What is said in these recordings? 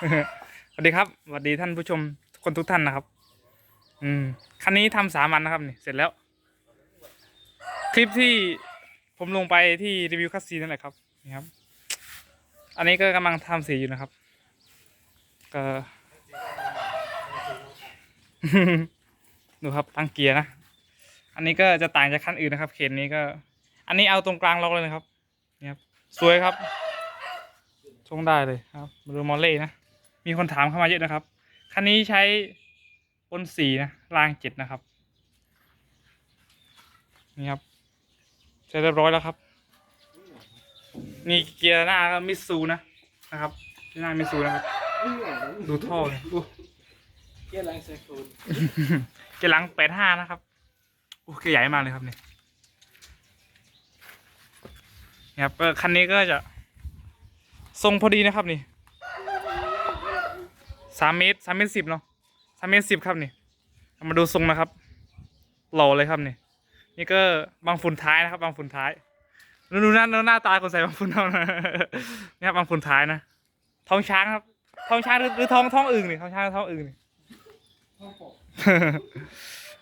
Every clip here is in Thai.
สวัสดีครับสวัสดีท่านผู้ชมคนทุกท่านนะครับ อืมคันนี้ทำสามวันนะครับนี่เสร็จแล้ว คลิปที่ผมลงไปที่รีวิวคัสซีนั่นแหละครับนี่ครับ อันนี้ก็กำลังทำสีอยู่นะครับ ก็ ดูครับตั้งเกียร์นะอันนี้ก็จะต่างจากคันอื่นนะครับ เข็นนี้ก็ อันนี้เอาตรงกลางล็อกเลยนะครับนี่ครับ สวยครับชงได้เลยครับมาดูมอลเล่นะ มีคนถามเข้ามาเยอะนะครับ คันนี้ใช้บนสีนะรางเจ็ดนะครับ นี่ครับเสร็จเรียบร้อยแล้วครับ นี่เกียร์หน้าก็มิซูนะนะครับเกียร์หน้ามิซูนะครับ ดูท่อเลยอู้เกียร์แรงไซโคลนเกียร์หลังแปดห้านะครับโอ้เกียร์ใหญ่มากเลยครับเนี่ยนี่ครับคันนี้ก็จะทรงพอดีนะครับนี่ สามเมตรสามเมตรสิบเนาะสามเมตรสิบครับนี่มาดูทรงนะครับ หล่อเลยครับนี่ นี่ก็บางฝุ่นท้ายนะครับ บางฝุ่นท้ายดูดูหน้าหน้าตาคนใส่บางฝุ่นเอานะนี่ครับบางฝุ่นท้ายนะทองช้างครับทองช้างหรือทองทองอึ่งนี่ทองช้างทองอึ่งนี่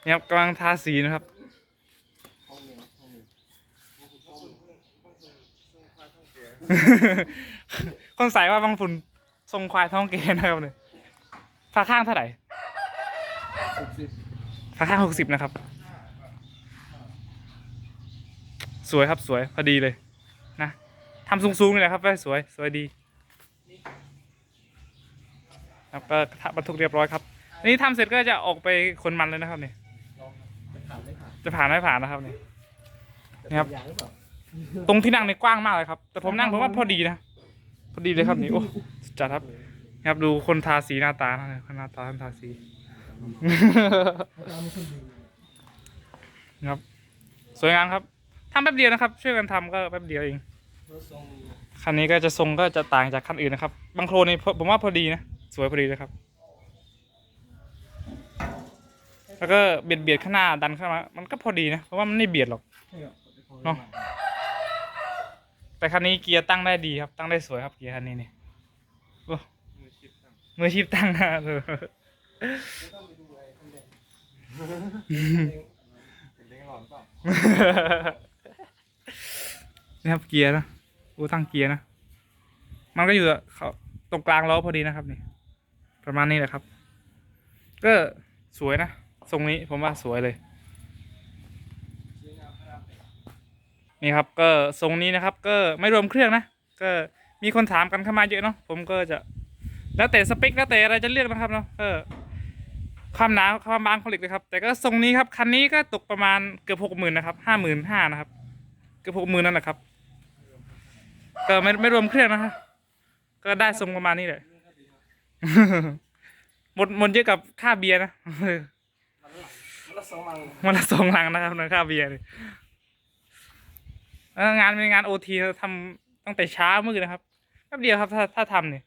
นี่ครับกำลังทาสีนะครับคนใส่ว่าบางฝุ่นทรงควายท้องเกนะครับเนี่ย ฝาข้างเท่าไหร่หกสิบฝาข้างหกสิบนะครับ สวยครับสวยพอดีเลย นะทำสูงๆนี่แหละครับไว้สวยสวยดีครับก็กระทะบรรทุกเรียบร้อยครับอันนี้ทำเสร็จก็จะออกไปขนมันเลยนะครับเนี่ยลองจะผ่านไม่ผ่านจะผ่านไม่ผ่านนะครับเนี่ยจะนี่ครับเป็นยางหรือเปล่าตรงที่นั่งนี่กว้างมากเลยครับ แต่ผมนั่งผมว่าพอดีนะ พอดีเลยครับนี่โอ้สุดจัดครับนี่ ครับดูคนทาสีหน้าตานะคนหน้าตาคนทาสีเขาจะเอามาคนดีครับ สวยงามครับทำแป๊บเดียวนะครับ ช่วยกันทำก็แป๊บเดียวเองรถทรงคันนี้ก็จะทรงก็จะต่างจากคันอื่นนะครับ บางโครนนี่ผมว่าพอดีนะ สวยพอดีเลยครับ แล้วก็เบียดเบียดข้างหน้าดันเข้ามา มันก็พอดีนะ เพราะว่ามันไม่เบียดหรอกใช่เหรอเนาะแต่คันนี้เกียร์ตั้งได้ดีครับ ตั้งได้สวยครับเกียร์คันนี้นี่โอ้ มือชีพตั้งนะเออไม่ต้องไปดูอะไรข้างในเป็นเด้งหลอนเปล่านี่ครับเกียร์นะอูตั้งเกียร์นะ มันก็อยู่เขาตรงกลางล้อพอดีนะครับนี่ ประมาณนี้แหละครับ ก็สวยนะ ทรงนี้ผมว่าสวยเลย นี่ครับ ก็ทรงนี้นะครับ ก็ไม่รวมเครื่องนะ ก็มีคนถามกันเข้ามาเยอะเนาะ ผมก็จะ แล้วแต่สเปคแล้วแต่อะไรจะเลือกนะครับเนาะก็ความหนาความบางของเหล็กเลยครับ แต่ก็ทรงนี้ครับคันนี้ก็ตกประมาณเกือบหกหมื่นนะครับห้าหมื่นห้านะครับ เกือบหกหมื่นนั่นแหละครับ ก็ไม่ไม่รวมเครื่องนะครับก็ได้ทรงประมาณนี้แหละหมดหมดเยอะกับค่าเบียร์นะมันละสองลังมันละสองลังนะครับนะค่าเบียร์งานเป็นงานโอทีทำตั้งแต่เช้ามืดนะครับแป๊บเดียวครับถ้าถ้าทำเนี่ย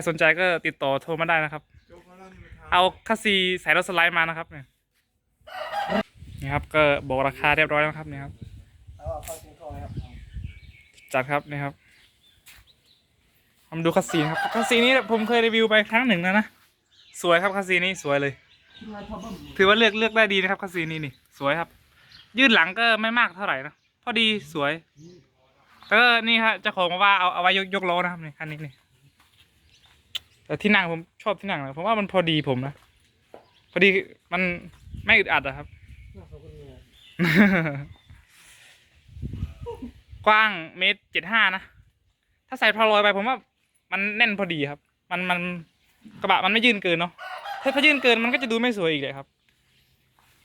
รสนใจก็ติดต่อโทรมาได้นะครับ เอาคัสซีใส่รถสไลด์มานะครับเนี่ยนี่ครับก็บอกราคาเรียบร้อยแล้วนะครับนี่ครับแล้วก็เนท่อนะครับจัดครับนี่ครับมาดูคัสซีครับคัสซีนี้ผมเคยรีวิวไปครั้งหนึ่งแล้วนะสวยครับคัสซีนี้สวยเลย ถือว่าเลือกเลือกได้ดีนะครับคัสซีนี้นี่ สวยครับ ยืดหลังก็ไม่มากเท่าไหร่นะพอดีสวยแต่ก็นี่ครับจ้าของบอกว่าเอาเอาไว้ยกยกล้อนะครับนี่คันนี้นี่ แต่ที่นั่งผมชอบที่นั่งนะผมว่ามันพอดีผมนะพอดีมันไม่อึดอัดอะครับ กว้างเมตรเจ็ดห้านะ ถ้าใส่พลอยไปผมว่ามันแน่นพอดีครับ มันมันกระบะมันไม่ยื่นเกินเนาะถ้าถ้ายื่นเกินมันก็จะดูไม่สวยอีกเลยครับ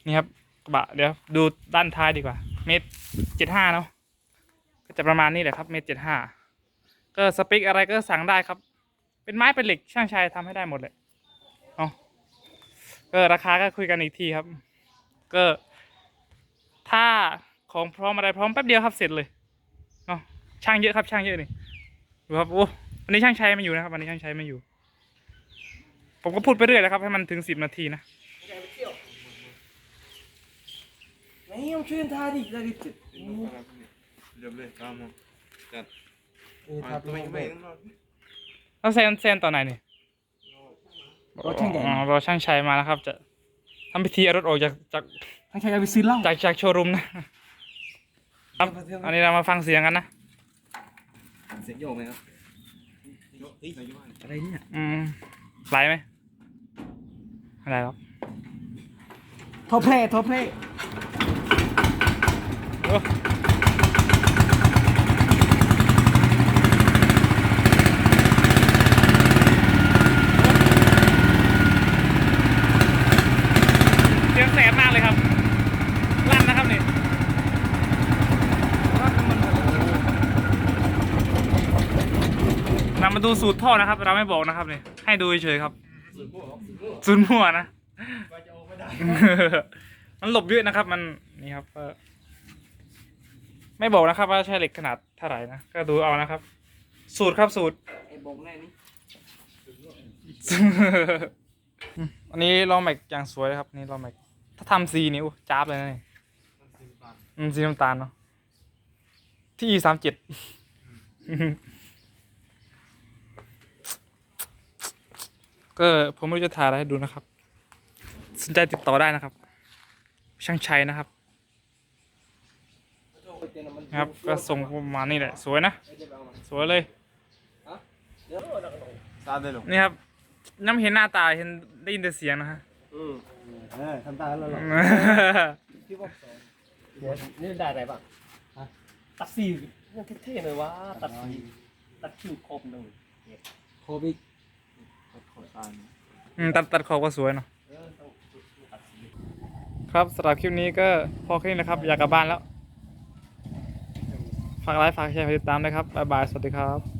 นี่ครับกระบะเดี๋ยวดูด้านท้ายดีกว่า เมตรเจ็ดห้าเนาะก็จะประมาณนี้แหละครับ เมตรเจ็ดห้าก็สเปคอะไรก็สั่งได้ครับ เป็นไม้เป็นเหล็กช่างชายทำให้ได้หมดเลยเนาะก็ราคาก็คุยกันอีกทีครับ ก็ถ้าของพร้อมอะไรพร้อมแป๊บเดียวครับเสร็จเลยเนาะช่างเยอะครับช่างเยอะนี่ดูครับโอ้วันนี้ช่างชัยไม่อยู่นะครับวันนี้ช่างชัยไม่อยู่ ผมก็พูดไปเรื่อยแล้วครับ ให้มันถึงสิบนาทีนะแกไปเที่ยวไม่ต้องช่วยกันทาดิได้ดิจิตเดี๋ยวเลยตามมาจัดนี่อ่าทาตัวไม่เองไม่ไม่ต้องรอด แล้วแซนแซนตอนไหนนี่รถช่างใหญ่อ๋อรอช่างชัยมาแล้วครับ จะทำพิธีเอารถออกจากจากทั้งใครจะไปซื้อเหล้าจากจากโชว์รูมนะครับอันนี้เรามาฟังเสียงกันนะเสียงโยกไหมครับอะไรเนี่ยอืมไหลไหมไม่ไหลหรอกโทรเพลย์โทรเพลย์ โอ้เสียงแสบมากเลยครับ ลั่นนะครับนี่ นำ มาดูสูตรท่อนะครับ เราไม่บอกนะครับนี่ให้ดูเฉยๆครับสูตรมั่วนะมันหลบเยอะนะครับ มันนี่ครับก็ไม่บอกนะครับ ว่าใช้เหล็กขนาดเท่าไหร่นะก็ดูเอานะครับ สูตรครับสูตรไอ้บงแน่นี่อันนี้ลองแม็กอย่างสวยเลยครับนี่ลองแม็กถ้าทำสีนิ้วจ้าบเลยนะนี่อืมสีน้ำตาลเนาะที่ e สามเจ็ด ก็ผมไม่รู้จะถ่ายอะไรให้ดูนะครับ สนใจติดต่อได้นะครับ ช่างชัยนะครับนะครับก็ส่งประมาณนี้แหละ สวยนะ สวยเลย ตาได้หรอนี่ครับน้ำเห็นหน้าตาเห็นได้ยินแต่เสียงนะฮะ อืมเออทำตาแล้วหรอพี่บอกสองเดี๋ยวนี่ได้อะไรบ้างตัดสียังเท่ๆเลยวะตัดสีตัดคิ้วคมหนึ่งโคบิก ตาอืมตัดตัดขอบก็สวยเนาะเออต้องตัดสีครับสำหรับคลิปนี้ก็พอแค่นี้นะครับ อยากกลับบ้านแล้ว ฝากไลค์ฝากแชร์ฝากติดตามนะครับบ๊ายบาย สวัสดีครับ